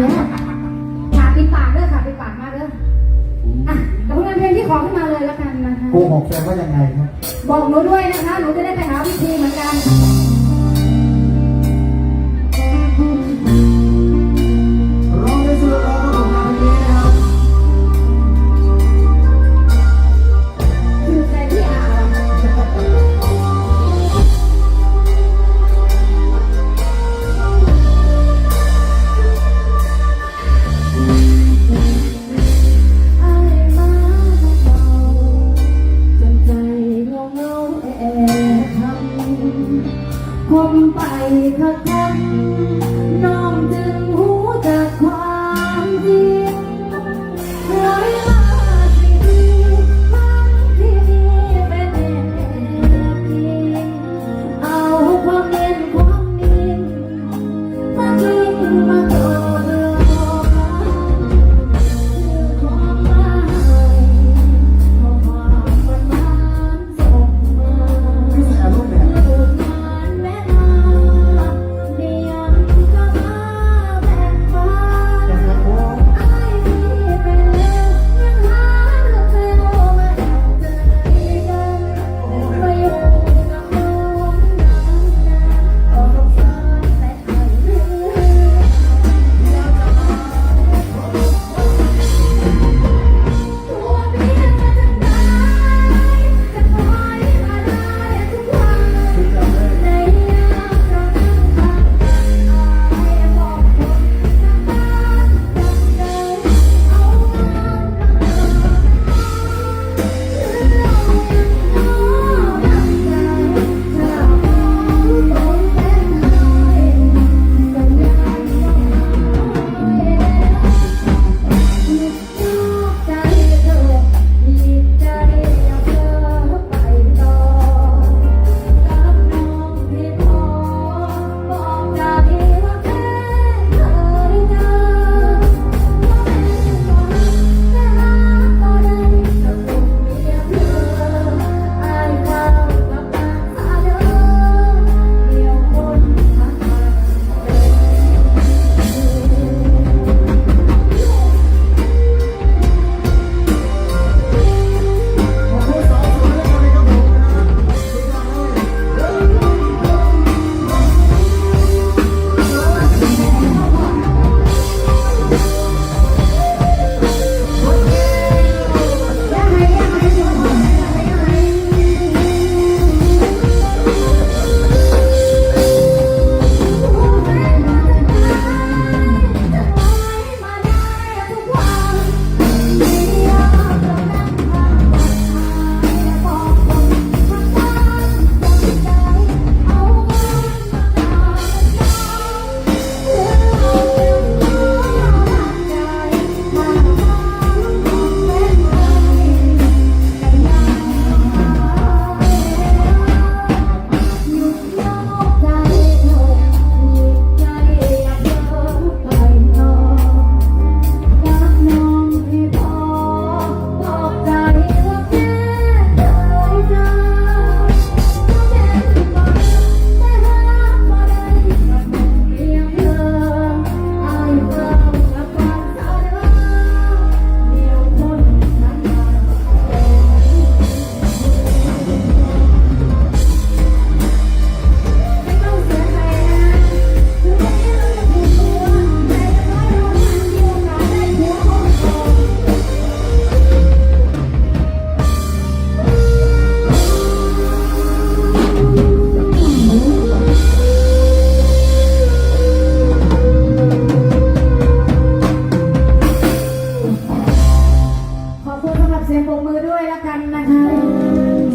แล้วากปิดปากเด้อขาะปิดปากมาเด้ออะกับผลงานเพลงที่ขอขึ้นมาเลยแล้วกันนะคะโกหกแฟนว่ายังไงครับ บอกหนูด้วยนะคะ หนูจะได้ไปหาวิธีเหมือนกัน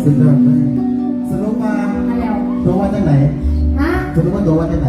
สุดยอดเลยสรุปมาตัวว่าจากไหนฮะสรุปว่าตัวว่าจากไหน